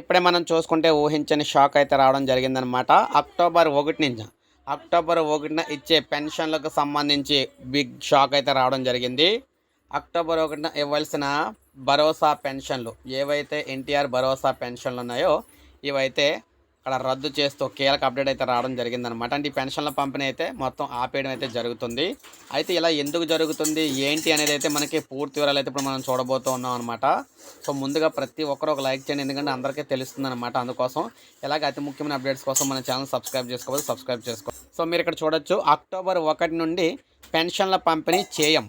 ఇప్పుడే మనం చూసుకుంటే ఊహించని షాక్ అయితే రావడం జరిగిందనమాట అక్టోబర్ ఒకటి నుంచి? అక్టోబర్ ఒకటిన ఇచ్చే పెన్షన్లకు సంబంధించి బిగ్ షాక్ అయితే రావడం జరిగింది. అక్టోబర్ ఒకటిన ఇవ్వాల్సిన భరోసా పెన్షన్లు ఏవైతే ఎన్టీఆర్ భరోసా పెన్షన్లు ఉన్నాయో ఇవైతే అక్కడ రద్దు చేస్తూ కీలక అప్డేట్ అయితే రావడం జరిగిందనమాట అంటే ఈ పెన్షన్ల పంపిణీ అయితే మొత్తం ఆపేయడం అయితే జరుగుతుంది. అయితే ఇలా ఎందుకు జరుగుతుంది? ఏంటి అనేది అయితే మనకి పూర్తి వివరాలు అయితే ఇప్పుడు మనం చూడబోతూ ఉన్నాం అనమాట సో ముందుగా ప్రతి ఒక్కరు ఒక లైక్ చేయండి. ఎందుకంటే అందరికీ తెలుస్తుంది అనమాట అందుకోసం ఇలాగ అతి ముఖ్యమైన అప్డేట్స్ కోసం మన ఛానల్ సబ్స్క్రైబ్ చేసుకోవాలి సబ్స్క్రైబ్ చేసుకో సో మీరు ఇక్కడ చూడొచ్చు అక్టోబర్ ఒకటి నుండి పెన్షన్ల పంపిణీ చేయం.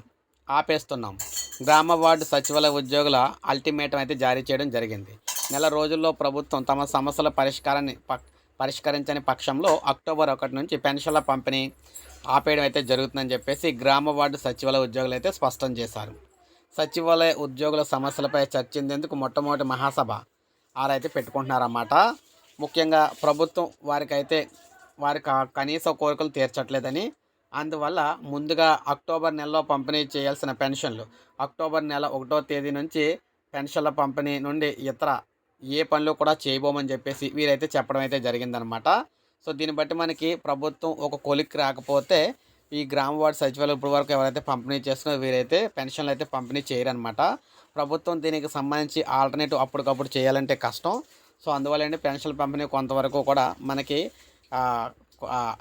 ఆపేస్తున్నాం. గ్రామ వార్డు సచివాలయ ఉద్యోగుల అల్టిమేటం అయితే జారీ చేయడం జరిగింది. నెల రోజుల్లో ప్రభుత్వం తమ సమస్యల పరిష్కారాన్ని ప- పరిష్కరించని పక్షంలో అక్టోబర్ ఒకటి నుంచి పెన్షన్ల పంపిణీ ఆపేయడం అయితే జరుగుతుందని చెప్పేసి గ్రామ వార్డు సచివాలయ ఉద్యోగులు అయితే స్పష్టం చేశారు. సచివాలయ ఉద్యోగుల సమస్యలపై చర్చించేందుకు మొట్టమొదటి మహాసభ ఆరైతే పెట్టుకుంటున్నారన్నమాట. ముఖ్యంగా ప్రభుత్వం వారికైతే వారి కనీస కోరికలు తీర్చట్లేదని అందువల్ల ముందుగా అక్టోబర్ నెలలో పంపిణీ చేయాల్సిన పెన్షన్లు అక్టోబర్ నెల ఒకటో తేదీ నుంచి పెన్షన్ల పంపిణీ నుండి ఇతర ఏ పనులు కూడా చేయబోమని చెప్పేసి వీరైతే చెప్పడం అయితే జరిగిందనమాట. సో దీన్ని బట్టి మనకి ప్రభుత్వం ఒక కొలిక్ రాకపోతే ఈ గ్రామ వార్డు సచివాలయం ఇప్పటి వరకు ఎవరైతే పంపిణీ చేస్తున్నారో వీరైతే పెన్షన్లు అయితే పంపిణీ చేయరనమాట. ప్రభుత్వం దీనికి సంబంధించి ఆల్టర్నేటివ్ అప్పటికప్పుడు చేయాలంటే కష్టం. సో అందువల్ల పెన్షన్ పెన్షన్ల పంపిణీ కొంతవరకు కూడా మనకి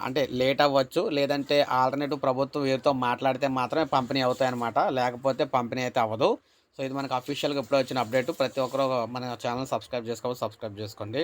అంటే లేట్ అవ్వచ్చు. లేదంటే ఆల్టర్నేటివ్ ప్రభుత్వం వీరితో మాట్లాడితే మాత్రమే పంపిణీ అవుతాయన్నమాట. లేకపోతే పంపిణీ అయితే అవ్వదు. సో ఇది మనకు అఫీషియల్గా ఇప్పుడు వచ్చిన అప్డేట్ ప్రతి ఒక్కరు మన ఛానల్ సబ్స్క్రైబ్ చేసుకోవాలి సబ్స్క్రైబ్ చేసుకోండి.